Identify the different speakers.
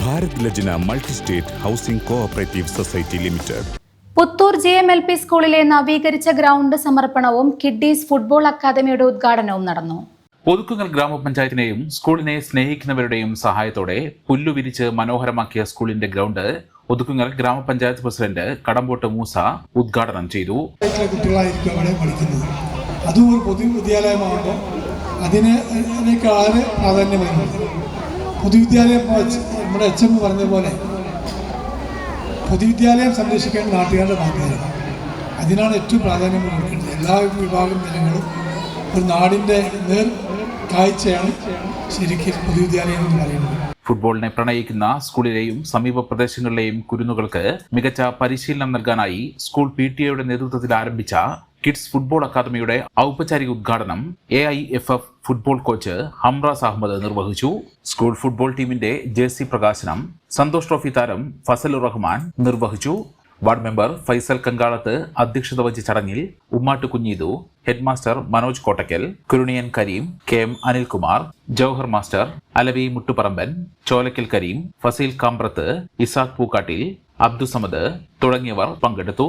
Speaker 1: Bharat Lajna multi state housing cooperative society limited.
Speaker 2: Puthur J M L P സ്കൂളിലെ നവീകരിച്ച ground സമർപ്പണവും kiddies football അക്കാദമിയുടെ ഉദ്ഘാടനവും നടന്നു.
Speaker 3: ഒതുക്കുങ്ങൽ ഗ്രാമപഞ്ചായത്തിനെയും സ്കൂളിനെ സ്നേഹിക്കുന്നവരുടെയും സഹായത്തോടെ പുല്ലു വിരിച്ച് മനോഹരമാക്കിയ സ്കൂളിന്റെ ഗ്രൗണ്ട് ഒതുക്കുങ്ങൽ ഗ്രാമപഞ്ചായത്ത് പ്രസിഡന്റ് കടമ്പോട്ട് മൂസ ഉദ്ഘാടനം ചെയ്തു.
Speaker 4: കുട്ടികളായിരിക്കും അവിടെ പഠിക്കുന്നത് അതും ഒരു പൊതുവിദ്യാലയമാകുമ്പോൾ അതിന് അതിനേക്കാളേറെ പ്രാധാന്യം പൊതുവിദ്യാലയം നമ്മുടെ എച്ച് എം പറഞ്ഞ പോലെ പൊതുവിദ്യാലയം സംരക്ഷിക്കേണ്ട നാട്ടുകാരുടെ ബാധ്യതയാണ്. അതിനാണ് ഏറ്റവും പ്രാധാന്യം കൊടുക്കേണ്ടത്. എല്ലാ വിഭാഗം ജനങ്ങളും ഒരു നാടിന്റെ നേർ കാഴ്ചയാണ് ശരിക്കും പൊതുവിദ്യാലയം എന്ന് പറയുന്നത്.
Speaker 3: ഫുട്ബോളിനെ പ്രണയിക്കുന്ന സ്കൂളിലെയും സമീപ പ്രദേശങ്ങളിലെയും കുരുന്നുകൾക്ക് മികച്ച പരിശീലനം നൽകാനായി സ്കൂൾ പി ടി എയുടെ നേതൃത്വത്തിൽ ആരംഭിച്ച കിഡ്സ് ഫുട്ബോൾ അക്കാദമിയുടെ ഔപചാരിക ഉദ്ഘാടനം A I F F football coach Hamraz Ahmed നിർവഹിച്ചു. സ്കൂൾ ഫുട്ബോൾ ടീമിന്റെ ജേഴ്സി പ്രകാശനം സന്തോഷ് ട്രോഫി താരം ഫസലുർ റഹ്മാൻ നിർവഹിച്ചു. വാർഡ് മെമ്പർ ഫൈസൽ കങ്കാളത്ത് അധ്യക്ഷത വഹിച്ച ചടങ്ങിൽ Ummatt Kunheethu head master Manoj Kottakkal Kuruniyan Kareem K M Anilkumar Jouhar master Alavi Muttuparamban Cholakkal Kareem Fazeel Kambrath Isaq Pookkattil Abdussamad തുടങ്ങിയവർ പങ്കെടുത്തു.